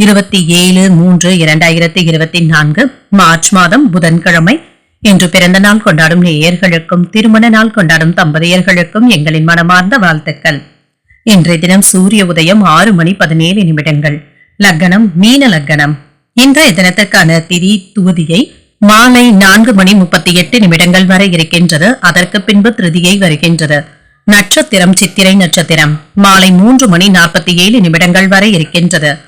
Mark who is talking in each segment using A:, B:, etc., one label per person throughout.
A: இருபத்தி ஏழு மூன்று இரண்டாயிரத்தி இருபத்தி நான்கு மார்ச் மாதம் புதன்கிழமை. இன்று பிறந்த நாள் கொண்டாடும் நேயர்களுக்கும் திருமண நாள் கொண்டாடும் தம்பதியர்களுக்கும் எங்களின் மனமார்ந்த வாழ்த்துக்கள். இன்றைய தினம் சூரிய உதயம் ஆறு மணி பதினேழு நிமிடங்கள். லக்னம் மீன லக்னம். இன்றைய தினத்திற்கான திதி தூதியை மாலை நான்கு மணி முப்பத்தி எட்டு நிமிடங்கள் வரை இருக்கின்றது. அதற்கு பின்பு திருதியை வருகின்றது. நட்சத்திரம் சித்திரை நட்சத்திரம். மாலை மூன்று மணி நாற்பத்தி ஏழு நிமிடங்கள் வரை இருக்கின்றது.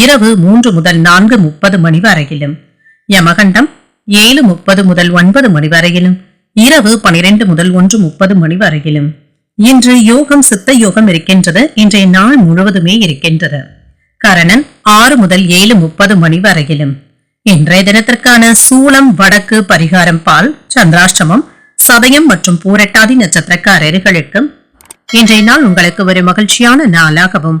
A: இரவு மூன்று முதல் நான்கு முப்பது மணி வரையிலும். யமகண்டம் ஏழு முப்பது முதல் ஒன்பது மணி வரையிலும். இரவு பனிரெண்டு முதல் ஒன்று முப்பது மணி வரையிலும். இன்று யோகம் சித்த யோகம் இருக்கின்றது. இன்றைய நாள் முழுவதுமே இருக்கின்றது. கரணன் ஆறு முதல் ஏழு முப்பது மணி வரையிலும். இன்றைய தினத்திற்கான சூளம் வடக்கு பரிகாரம் பால் சந்திராஷ்டமம் சதயம் மற்றும் பூரட்டாதி நட்சத்திரக்காரர்களுக்கும் இன்றைய நாள் உங்களுக்கு ஒரு மகிழ்ச்சியான நாளாகவும்